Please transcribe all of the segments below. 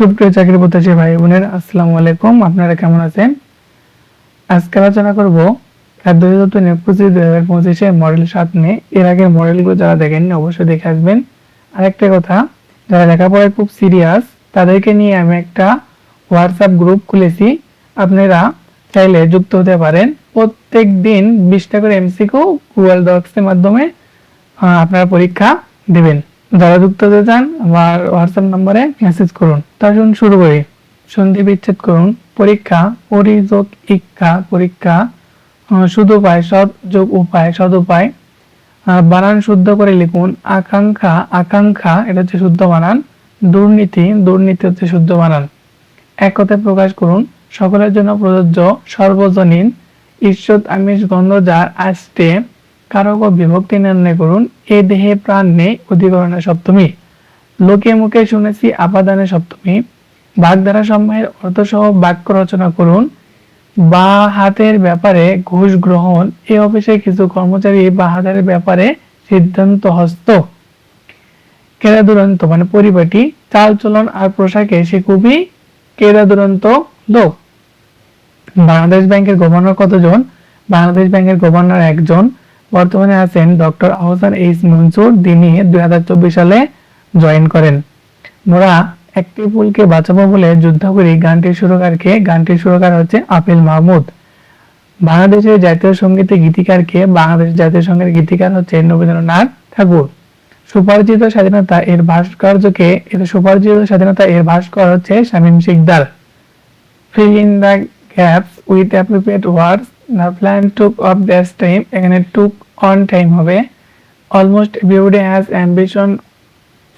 সুপ্রিয় চাকরি প্রত্যাশী ভাই বোনের, আসসালামু আলাইকুম। আপনারা কেমন আছেন? আজকে আলোচনা করব খাদ্য অধিদপ্তর নিয়োগ প্রস্তুতি দুই হাজার পঁচিশে মডেল সাত নিয়ে। এর আগের মডেলগুলো যারা দেখেননি অবশ্যই দেখে আসবেন। আরেকটা কথা, যারা লেখাপড়ায় খুব সিরিয়াস তাদেরকে নিয়ে আমি একটা হোয়াটসঅ্যাপ গ্রুপ খুলেছি। আপনারা চাইলে যুক্ত হতে পারেন। প্রত্যেক দিন বিশটা করে এমসিকিউ গুগল ডক্সের মাধ্যমে আপনারা পরীক্ষা দিবেন। যারা যুক্ত হতে চান আমার হোয়াটসঅ্যাপ নম্বরে মেসেজ করুন। তখন শুরু করি। সন্ধি বিচ্ছেদ করুন পরীক্ষা পরিযোগ ইচ্ছা পরীক্ষা উপায় সৎ যোগ উপায় সদ উপায়। আহ, বানান শুদ্ধ করে লিখুন আকাঙ্ক্ষা আকাঙ্ক্ষা এটা হচ্ছে শুদ্ধ বানান। দুর্নীতি দুর্নীতি হচ্ছে শুদ্ধ বানান। এক কথায় প্রকাশ করুন সকলের জন্য প্রযোজ্য সর্বজনীন ঈশ্বর আমিষ গন্ধ যার আষ্টে কারক ও বিভক্তি নির্ণয় করুন, এ দেহে প্রাণ নেই অধিকরণের সপ্তমী। লোকে মুখে শুনেছি আপাদানে সপ্তমী। বাগধারা সমূহের অর্থসহ বাক্য রচনা করুন, বা হাতের ব্যাপারে ঘুষ গ্রহণ, এ অফিসে কিছু কর্মচারী বা হাতের ব্যাপারে সিদ্ধান্ত হস্ত। কেরা দুরন্ত মানে পরিপাটি, চাল চলন আর পোশাকে সে খুবই কেরা দুরন্ত লোক। বাংলাদেশ ব্যাংকের গভর্নর কতজন? বাংলাদেশ ব্যাংকের গভর্নর একজন। বর্তমানে আছেন ডক্টর আহসান এইচ মনসুর। তিনি দুই সালে জয়েন করেন। মোরা একটি ফুলকে বাঁচাবো বলে যুদ্ধ করি গানটির সুরকারকে গানটির সুরকার হচ্ছে আপিল মাহমুদ। বাংলাদেশের জাতীয় সঙ্গীতের গীতিকারকে বাংলাদেশ জাতীয় সঙ্গীতের গীতিকার হচ্ছে রবীন্দ্রনাথ ঠাকুর। সুপরিচিত স্বাধীনতা এর ভাস্কর্যকে, এর সুপরিচিত স্বাধীনতা এর ভাস্কর হচ্ছে Shamim Sikdar. Fill in the gaps with appropriate words the plan took of this time এখানে took on time হবে almost everybody has ambition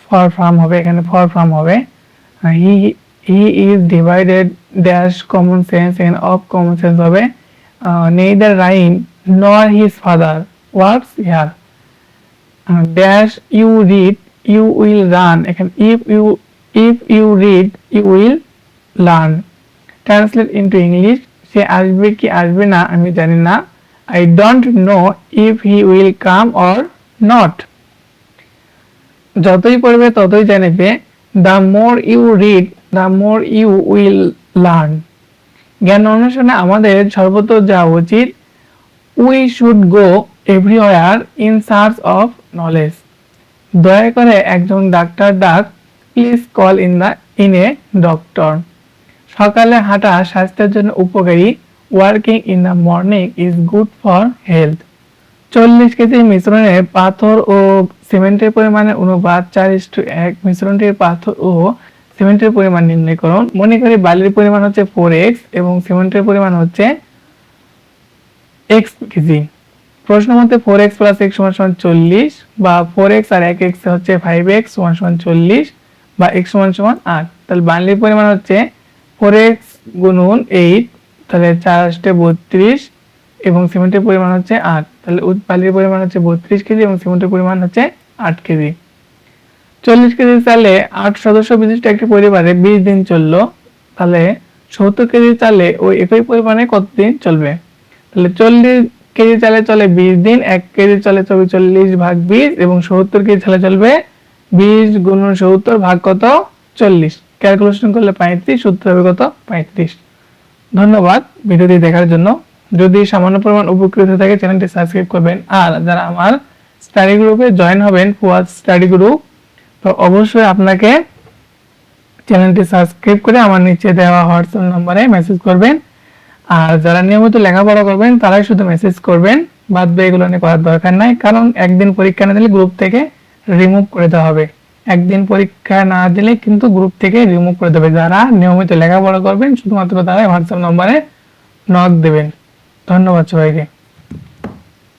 for from হবে এখানে for from হবে Uh, he he is divided dash common sense and of common sense হবে uh, neither Ryan nor his father works here uh, dash you read you will run এখানে if you if you read you will learn translate into English সে আসবে কি আসবে না আমি জানি না। I don't know if he will come or not যতই পড়বে ততই জানবে the more you read the more you will learn জ্ঞান অনুসরণে আমাদের সর্বত্র যাওয়া উচিত। We should go everywhere in search of knowledge দয়া করে একজন ডাক্তার ডাক please call in the in a doctor সকালে হাঁটা স্বাস্থ্যের জন্য উপকারী। Working in the morning is good for health চল্লিশ কেজি মিশ্রণে পাথর ও সিমেন্টের পরিমাণের অনুপাত চার ইস্টু এক মিশ্রণটির পাথর ও সিমেন্টের পরিমাণ নির্ণয় করুন। মনে করি বালির পরিমাণ হচ্ছে ফোর এক্স এবং সিমেন্টের পরিমাণ হচ্ছে এক্স কেজি। প্রশ্ন মতে ফোর এক্স প্লাস এক্স সমান সমান চল্লিশ বা ফোর এক্স আর এক এক্স হচ্ছে ফাইভ এক্স সমান সমান চল্লিশ বা এক্স সমান সমান আট। তাহলে বালির পরিমাণ হচ্ছে ফোর এক্স গুণন এইট তাহলে চার আসতে বত্রিশ এবং সিমেন্টের পরিমাণ হচ্ছে আট। তাহলে বালির পরিমাণ হচ্ছে বত্রিশ কেজি এবং সিমেন্টের পরিমাণ হচ্ছে আট কেজি। চল্লিশ কেজি চালে আট সদস্য বিশিষ্ট একটি পরিবারে বিশ দিন চলল। তাহলে সত্তর কেজি চালে ওই একই পরিমাণে কতদিন চলবে? তাহলে চল্লিশ কেজি চালে চলে বিশ দিন, এক কেজি চলে চলবে চল্লিশ ভাগ বিশ এবং সত্তর কেজি চালে চলবে বিশ গুণন সত্তর ভাগ কত? চল্লিশ। ক্যালকুলেশন করলে পঁয়ত্রিশ, সূত্র হবে কত? পঁয়ত্রিশ। ধন্যবাদ ভিডিওটি দেখার জন্য। যদি সামান্য পরিমাণ উপকৃত থাকে, চ্যানেলটি সাবস্ক্রাইব করবেন। আর যারা আমার স্টাডি গ্রুপে জয়েন হবেন ফুয়াদ স্টাডি গ্রুপ তো অবশ্যই আপনাকে চ্যানেলটি সাবস্ক্রাইব করে আমার নিচে দেওয়া হোয়াটসঅ্যাপ নম্বরে মেসেজ করবেন। আর যারা নিয়মিত লেখাপড়া করবেন, তারাই শুধু মেসেজ করবেন। বাদ এগুলো নিয়ে করার দরকার নাই, কারণ একদিন পরীক্ষা না দিলে গ্রুপ থেকে রিমুভ করে দেওয়া হবে। একদিন পরীক্ষা না দিলে কিন্তু গ্রুপ থেকে রিমুভ করে দেবে। যারা নিয়মিত লেখাপড়া করবেন, শুধুমাত্র তারাই হোয়াটসঅ্যাপ নম্বরে নক দেবেন। ধন্যবাদ সবাইকে।